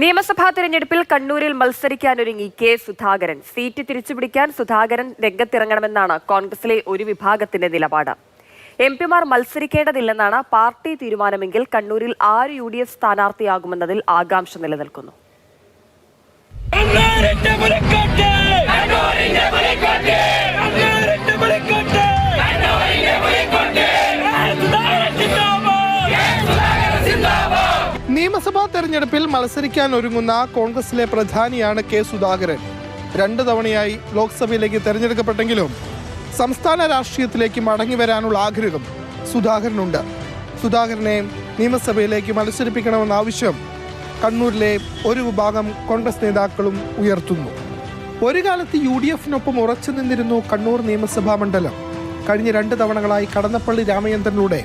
നിയമസഭാ തെരഞ്ഞെടുപ്പിൽ കണ്ണൂരിൽ മത്സരിക്കാനൊരുങ്ങി കെ സുധാകരൻ. സീറ്റ് തിരിച്ചുപിടിക്കാൻ സുധാകരൻ രംഗത്തിറങ്ങണമെന്നാണ് കോൺഗ്രസിലെ ഒരു വിഭാഗത്തിന്റെ നിലപാട്. എം പിമാർ മത്സരിക്കേണ്ടതില്ലെന്നാണ് പാർട്ടി തീരുമാനമെങ്കിൽ കണ്ണൂരിൽ ആര് യു ഡി എഫ് സ്ഥാനാർത്ഥിയാകുമെന്നതിൽ ആകാംക്ഷ നിലനിൽക്കുന്നു. തെരഞ്ഞെടുപ്പിൽ മത്സരിക്കാൻ ഒരുങ്ങുന്ന കോൺഗ്രസിലെ പ്രധാനിയാണ് കെ സുധാകരൻ. രണ്ട് തവണയായി ലോക്സഭയിലേക്ക് തെരഞ്ഞെടുക്കപ്പെട്ടെങ്കിലും സംസ്ഥാന രാഷ്ട്രീയത്തിലേക്ക് മടങ്ങി വരാനുള്ള ആഗ്രഹം സുധാകരനുണ്ട്. സുധാകരനെ നിയമസഭയിലേക്ക് മത്സരിപ്പിക്കണമെന്ന ആവശ്യം കണ്ണൂരിലെ ഒരു വിഭാഗം കോൺഗ്രസ് നേതാക്കളും ഉയർത്തുന്നു. ഒരു കാലത്ത് യു ഡി എഫിനൊപ്പം ഉറച്ചു നിന്നിരുന്നു കണ്ണൂർ നിയമസഭാ മണ്ഡലം. കഴിഞ്ഞ രണ്ട് തവണകളായി കടന്നപ്പള്ളി രാമചന്ദ്രനിലൂടെ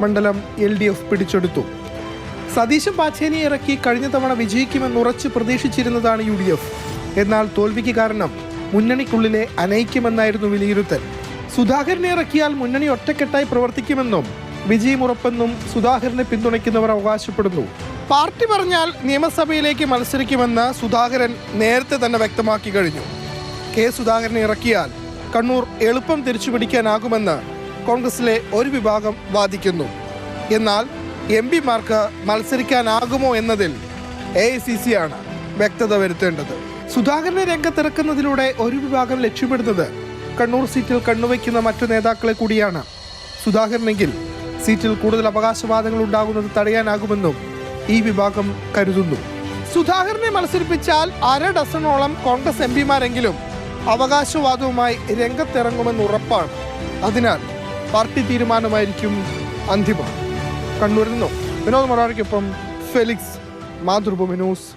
മണ്ഡലം എൽ ഡി എഫ് പിടിച്ചെടുത്തു. സതീശൻ പാച്ചേനിയെ ഇറക്കി കഴിഞ്ഞ തവണ വിജയിക്കുമെന്ന് ഉറച്ചു പ്രതീക്ഷിച്ചിരുന്നതാണ് യു ഡി എഫ്. എന്നാൽ തോൽവിക്ക് കാരണം മുന്നണിക്കുള്ളിലെ അനൈക്യമെന്നായിരുന്നു വിലയിരുത്തൽ. സുധാകരനെ ഇറക്കിയാൽ മുന്നണി ഒറ്റക്കെട്ടായി പ്രവർത്തിക്കുമെന്നും വിജയമുറപ്പെന്നും സുധാകരനെ പിന്തുണയ്ക്കുന്നവർ അവകാശപ്പെടുന്നു. പാർട്ടി പറഞ്ഞാൽ നിയമസഭയിലേക്ക് മത്സരിക്കുമെന്ന് സുധാകരൻ നേരത്തെ തന്നെ വ്യക്തമാക്കി കഴിഞ്ഞു. കെ സുധാകരനെ ഇറക്കിയാൽ കണ്ണൂർ എളുപ്പം തിരിച്ചുപിടിക്കാനാകുമെന്ന് കോൺഗ്രസിലെ ഒരു വിഭാഗം വാദിക്കുന്നു. എന്നാൽ എം പിമാർക്ക് മത്സരിക്കാനാകുമോ എന്നതിൽ എ ഐ സി സി ആണ് വ്യക്തത വരുത്തേണ്ടത്. സുധാകരനെ രംഗത്തിറക്കുന്നതിലൂടെ ഒരു വിഭാഗം ലക്ഷ്യമിടുന്നത് കണ്ണൂർ സീറ്റിൽ കണ്ണുവയ്ക്കുന്ന മറ്റു നേതാക്കളെ കൂടിയാണ്. സുധാകരനെങ്കിൽ സീറ്റിൽ കൂടുതൽ അവകാശവാദങ്ങൾ ഉണ്ടാകുന്നത് തടയാനാകുമെന്നും ഈ വിഭാഗം കരുതുന്നു. സുധാകരനെ മത്സരിപ്പിച്ചാൽ അര ഡസണോളം കോൺഗ്രസ് എം പിമാരെങ്കിലും അവകാശവാദവുമായി രംഗത്തിറങ്ങുമെന്ന് ഉറപ്പാണ്. അതിനാൽ പാർട്ടി തീരുമാനമായിരിക്കും അന്തിമം. കണ്ണൂരിൽ നിന്നും. വിനോദ് മൊറാറിക്കൊപ്പം ഫെലിക്സ് മാതൃഭൂമി ന്യൂസ്